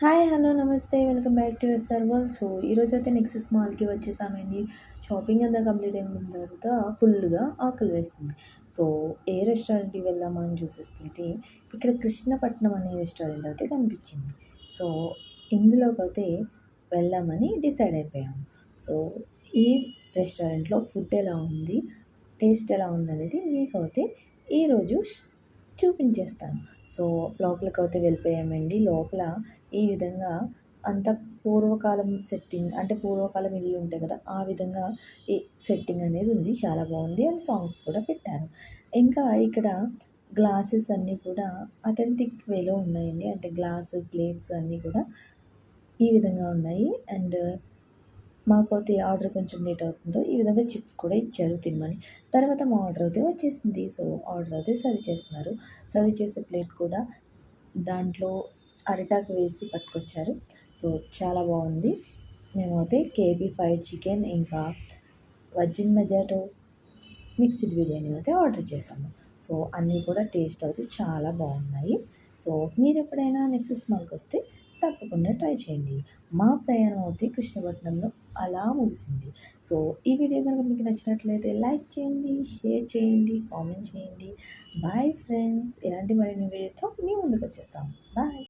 Hi hello నమస్తే welcome back to సర్వల్ so ఈరోజు అయితే నెక్సెస్ మాల్కి వచ్చేసామండి. షాపింగ్ అంతా కంప్లీట్ అయిన తర్వాత ఫుల్గా ఆకలి వేస్తుంది. సో ఏ రెస్టారెంట్కి వెళ్దామని చూసేస్తుంటే ఇక్కడ కృష్ణపట్నం అనే రెస్టారెంట్ అయితే కనిపించింది. సో ఇందులోకైతే వెళ్దామని డిసైడ్ అయిపోయాము సో ఈ రెస్టారెంట్లో ఫుడ్ ఎలా ఉంది టేస్ట్ ఎలా ఉందనేది మీకు అయితే ఈరోజు చూపించేస్తాను. సో లోపలికి అయితే వెళ్ళిపోయామండి. లోపల ఈ విధంగా అంత పూర్వకాలం సెట్టింగ్ అంటే పూర్వకాలం ఇల్లు ఉంటాయి కదా ఆ విధంగా ఈ సెట్టింగ్ అనేది ఉంది. చాలా బాగుంది అండ్ సాంగ్స్ కూడా పెట్టారు. ఇంకా ఇక్కడ గ్లాసెస్ అన్నీ కూడా అథెంటిక్ వేలో ఉన్నాయండి. అంటే గ్లాస్ ప్లేట్స్ అన్నీ కూడా ఈ విధంగా ఉన్నాయి. అండ్ మాకైతే ఆర్డర్ కొంచెం లేట్ అవుతుందో ఈ విధంగా చిప్స్ కూడా ఇచ్చారు తినమని. తర్వాత మా ఆర్డర్ అయితే వచ్చేసింది. సో ఆర్డర్ అయితే సర్వ్ చేస్తున్నారు. సర్వ్ చేసే ప్లేట్ కూడా దాంట్లో అరిటాకు వేసి పట్టుకొచ్చారు. సో చాలా బాగుంది. మేమైతే కేబీ ఫ్రైడ్ చికెన్ ఇంకా వజ్జిన్ మెజాటో మిక్స్డ్ బిర్యానీ అయితే ఆర్డర్ చేశాము. సో అన్నీ కూడా టేస్ట్ అయితే చాలా బాగున్నాయి. సో మీరు ఎప్పుడైనా నెక్స్ట్ మాల్కి వస్తే తప్పకుండా ట్రై చేయండి. మా ప్రయాణం అయితే కృష్ణపట్నంలో అలా ముగిసింది. సో ఈ వీడియో కనుక మీకు నచ్చినట్లయితే లైక్ చేయండి షేర్ చేయండి కామెంట్ చేయండి. Bye friends. ఇలాంటి మరిన్ని వీడియోతో మీ ముందుకు వచ్చేస్తాం. బాయ్.